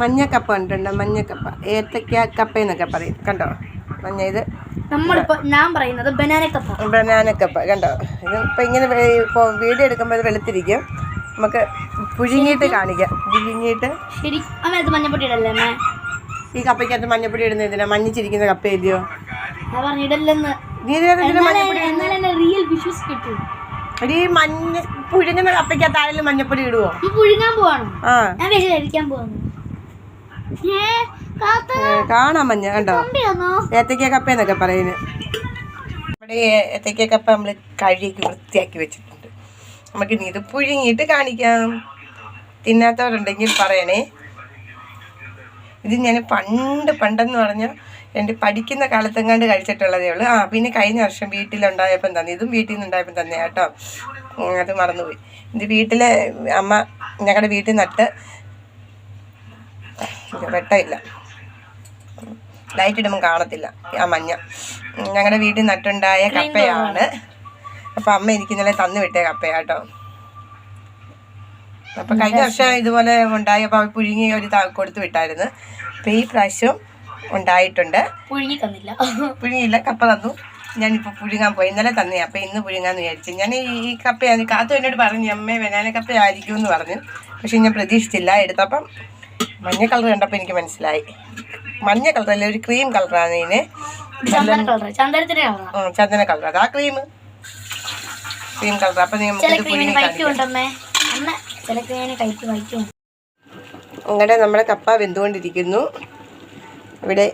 മഞ്ഞക്കപ്പ കണ്ടുണ്ടോ മഞ്ഞക്കപ്പ. ഏത്തക്ക കപ്പ എന്നൊക്കെ പറയും. കണ്ടോ? മഞ്ഞ ഇത്. നമ്മളിപ്പോ ഞാൻ പറയുന്നത് ബനാന കപ്പ. ബനാനക്കപ്പ കണ്ടോ? ഇത് ഇപ്പൊ ഇങ്ങനെ വീഡിയോ എടുക്കുമ്പോൾ ഇത് വെളുത്തിരിക്കും. നമുക്ക് പുഴുങ്ങിയിട്ട് കാണിക്കാം. പുഴുങ്ങിയിട്ട് ശരി അമ്മ മഞ്ഞപ്പൊടി ഇടല്ലേ അമ്മ? ഈ കപ്പയ്ക്കകത്ത് മഞ്ഞപ്പൊടി ഇടുന്ന എന്തിനാ? മഞ്ഞിച്ചിരിക്കുന്ന കപ്പ എഴുതിയോ? പറഞ്ഞിടല്ലെന്ന് നീ മഞ്ഞപ്പൊടി റിയൽ കിട്ടും. എടീ, മഞ്ഞ പുഴുങ്ങുന്ന കപ്പയ്ക്കകത്ത് ആരെങ്കിലും മഞ്ഞപ്പൊടി ഇടുവോ? പുഴുങ്ങാൻ പോവാണോ? ആ. ഞാൻ വിഷം കഴിക്കാൻ പോവാണ് കാണാം മഞ്ഞ കണ്ടോ? ഏത്തക്ക കപ്പ എന്നൊക്കെ പറയുന്നത്. നമ്മുടെ ഏത്തക്ക കപ്പ നമ്മൾ കഴുകി വൃത്തിയാക്കി വെച്ചിട്ടുണ്ട്. നമുക്ക് ഇനി ഇത് പുഴുങ്ങിയിട്ട് കാണിക്കാം. തിന്നാത്തവരുണ്ടെങ്കിൽ പറയണേ. ഇത് ഞാൻ പണ്ട് പണ്ടെന്ന് പറഞ്ഞാൽ എന്റെ പഠിക്കുന്ന കാലത്തെങ്ങാണ്ട് കഴിച്ചിട്ടുള്ളതേ ഉള്ളൂ. ആ പിന്നെ കഴിഞ്ഞ വർഷം വീട്ടിലുണ്ടായപ്പം തന്നെ ഇതും വീട്ടിൽ നിന്ന് ഉണ്ടായപ്പം തന്നെ കേട്ടോ. അത് മറന്നുപോയി. ഇത് വീട്ടിലെ അമ്മ ഞങ്ങളുടെ വീട്ടിൽ നട്ട് വെട്ടമില്ല ലൈറ്റ് ഇടുമ്പോൾ കാണത്തില്ല ആ മഞ്ഞ. ഞങ്ങളുടെ വീട്ടിൽ നട്ടുണ്ടായ കപ്പയാണ്. അപ്പം അമ്മ എനിക്ക് ഇന്നലെ തന്നു വിട്ടേ കപ്പയാട്ടോ അപ്പം കഴിഞ്ഞ വർഷം ഇതുപോലെ ഉണ്ടായപ്പോൾ പുഴുങ്ങി ഒരു കൊടുത്തു വിട്ടായിരുന്നു. അപ്പം ഈ പ്രാവശ്യം ഉണ്ടായിട്ടുണ്ട്. പുഴുങ്ങി തന്നില്ല. പുഴുങ്ങിയില്ല കപ്പ തന്നു. ഞാനിപ്പോൾ പുഴുങ്ങാൻ പോയി. ഇന്നലെ തന്നെ അപ്പം ഇന്ന് പുഴുങ്ങാന്ന് വിചാരിച്ചു. ഞാൻ ഈ കപ്പ കപ്പയാണ് കാത്തു എന്നോട് പറഞ്ഞു അമ്മേ വെനാന കപ്പ ആയിരിക്കും എന്ന് പറഞ്ഞു. പക്ഷെ ഞാൻ പ്രതീക്ഷിച്ചില്ല. എടുത്തപ്പം മഞ്ഞ കളർ കണ്ടപ്പോൾ എനിക്ക് മനസ്സിലായി. മഞ്ഞ കളറല്ല ഒരു ക്രീം കളറാണ് ഇതിന്. ചന്ദന കളർ അതാ ക്രീം. ക്രീം കളർ അപ്പം ക്രീമിന് പുഴുങ്ങി വൈറ്റ് ചെയ്യാൻ ടൈപ്പ് വായിക്കും. അങ്ങനെ നമ്മുടെ കപ്പ വെന്തുകൊണ്ടിരിക്കുന്നു. ഇവിടെ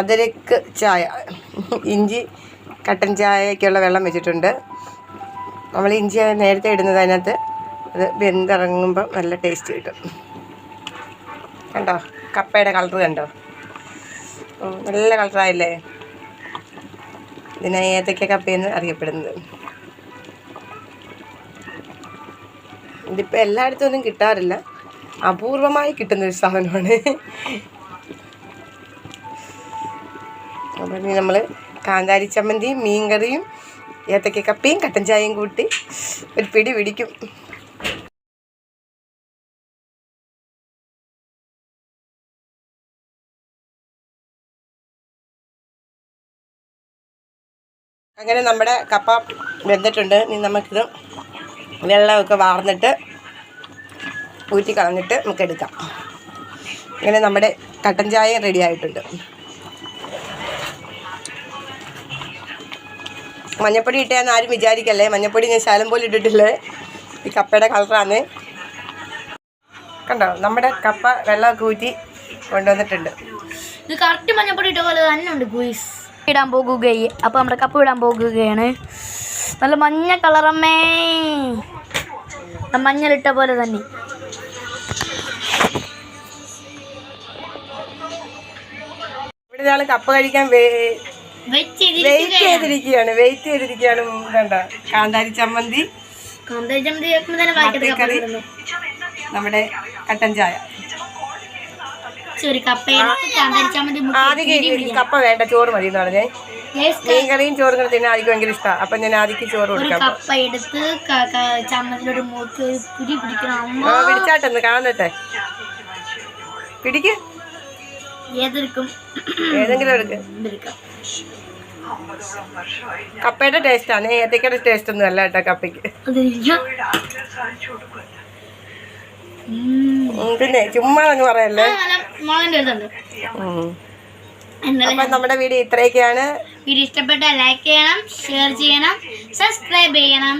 അതിരക്ക് ചായ ഇഞ്ചി കട്ടൻ ചായക്കുള്ള വെള്ളം വെച്ചിട്ടുണ്ട്. നമ്മൾ ഇഞ്ചി നേരത്തെ ഇടുന്നത് അതിനകത്ത്. അത് വെന്തിറങ്ങുമ്പോൾ നല്ല ടേസ്റ്റ് കിട്ടും. കണ്ടോ? കപ്പയുടെ കളർ കണ്ടോ? നല്ല കളറായില്ലേ? ഇതിനെ ഏത്തക്ക കപ്പയെന്ന് അറിയപ്പെടുന്നത്. ഇതിപ്പോൾ എല്ലായിടത്തും ഒന്നും കിട്ടാറില്ല. അപൂർവമായി കിട്ടുന്ന ഒരു സാധനമാണ്. അപ്പം നമ്മൾ കാന്താരി ചമ്മന്തിയും മീൻകറിയും ഏത്തക്ക കപ്പയും കട്ടൻ ചായയും കൂട്ടി ഒരു പിടി പിടിക്കും. അങ്ങനെ നമ്മുടെ കപ്പ വെന്തിട്ടുണ്ട്. ഇനി നമുക്കിത് വെള്ളമൊക്കെ വാർന്നിട്ട് ഊറ്റി കളഞ്ഞിട്ട് നമുക്ക് എടുക്കാം. ഇങ്ങനെ നമ്മുടെ കട്ടൻ ചായ റെഡി ആയിട്ടുണ്ട്. മഞ്ഞപ്പൊടി ഇട്ടേന്ന് ആരും വിചാരിക്കല്ലേ? മഞ്ഞപ്പൊടി ഞാൻ ശാലം പോലും ഇട്ടിട്ടില്ലേ? ഈ കപ്പയുടെ കളറാണ് കണ്ടോ? നമ്മുടെ കപ്പ വെള്ളമൊക്കെ ഊറ്റി കൊണ്ടുവന്നിട്ടുണ്ട്. ഇത് കറക്റ്റ് മഞ്ഞപ്പൊടി ഇട്ട പോലെ തന്നെ ഉണ്ട് ഗുയിസ്. ഇടാൻ പോകുകയെ. അപ്പോൾ നമ്മുടെ കപ്പ് ഇടാൻ പോകുകയാണ്. നല്ല മഞ്ഞ കളറമ്മേ മഞ്ഞളിട്ട പോലെ തന്നെ. ഇവിടെ ഒരാൾ കപ്പ് കഴിക്കാൻ വെയിറ്റ് ചെയ്തിരിക്കുകയാണ്. വെയിറ്റ് ചെയ്തിരിക്കുകയാണ്. കണ്ട? കാന്താരി ചമ്മന്തി. കാന്താരി ചമ്മന്തി നമ്മുടെ കട്ടൻ ചായ. ആദ്യം കപ്പ വേണ്ട ചോറ് മതി എന്ന് പറഞ്ഞേ. മീൻകറിയും ചോറും കൂടെ തിന്നാൻ ആദ്യം ഭയങ്കര ഇഷ്ടമാണ് അപ്പം ഞാൻ ആദ്യം ചോറ് കൊടുക്കാം. കപ്പ എടുത്ത് ചമ്മന്തിലോട്ട് മൂക്ക് ഒരു കുരി പിടിക്കണം അമ്മ. ആ, പിടിച്ചാട്ടെന്ന് കാണട്ടെ. പിടിക്ക്. ഏതെങ്കിലും എടുക്ക് കപ്പയുടെ ടേസ്റ്റാണ് ഏത്തക്കയുടെ ടേസ്റ്റ് ഒന്നും അല്ല കേട്ടോ കപ്പയ്ക്ക്. പിന്നെ ചുമ്മാ അങ്ങ് പറയല്ലേ? അപ്പം നമ്മുടെ വീഡിയോ ഇത്രയൊക്കെയാണ്. വീഡിയോ ഇഷ്ടപ്പെട്ടാൽ ലൈക്ക് ചെയ്യണം ഷെയർ ചെയ്യണം സബ്സ്ക്രൈബ് ചെയ്യണം.